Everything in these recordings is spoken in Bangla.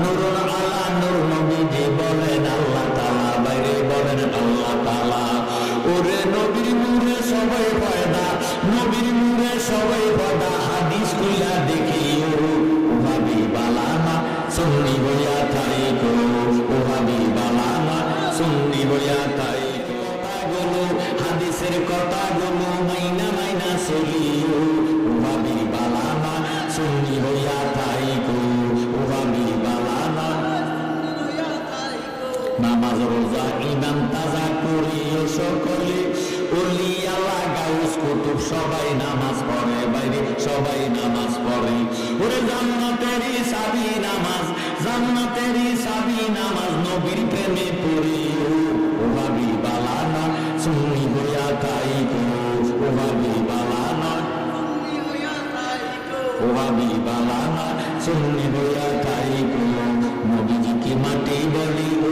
নূরুল আলা নূর নবীজি বলেন আল্লাহ তাআলা, বাইরে বলেন আল্লাহ তাআলা। ওরে নবীর নূরে সবাই পয়দা, নবীর নূরে সবাই পয়দা। হাদিস কইলা দেখি ও ওহাবি বালানা সুন্নি বইয়া তাই গো ওহাবি বালানা সুন্নি বইয়া তাই কথাগুলো, হাদিসের কথাগুলো মাইনা মাইনা চলিও। ওহাবি বালানা সুন্নি বইয়া তাই নামাজ, রোজা ইমান তাজা করিও সকলে অলি আল্লাহ গাউস কুতুব, সবাই নামাজ পড়ে, বাইরে সবাই নামাজ পড়ে। ওরে জান্নাতেরই সাবি নামাজ, জান্নাতেরই সাবি নামাজ, নবীর প্রেমে পড়িও ও ভাবি বালানা, সুন্নি হইয়া তাই ও ভাবি বালানা, ও ভাবি বালানা, সুন্নি হইয়া তাই নবীজিকে মাটি বলি, ও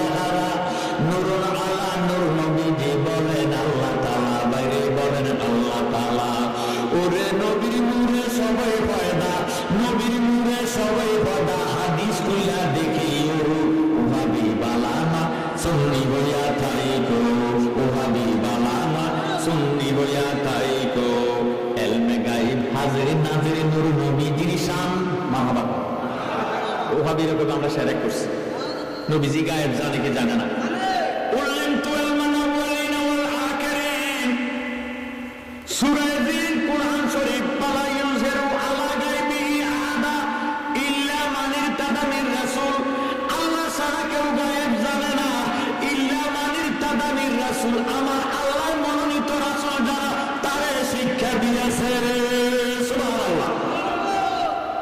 নাজির নূর নবীজির শান মাহবাব। ওভাবে এরকম আমরা সেরেক করছি। নবীজি গায়েব জানে কি জানে না।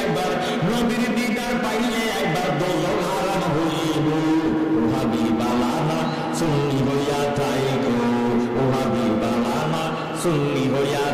একবার নবীর দিদার একবার দোজক হারাম হইব ওহাবি বালানা সুন্নি হইয়া তাই গো ওহাবি বালানা সুন্নি হইয়া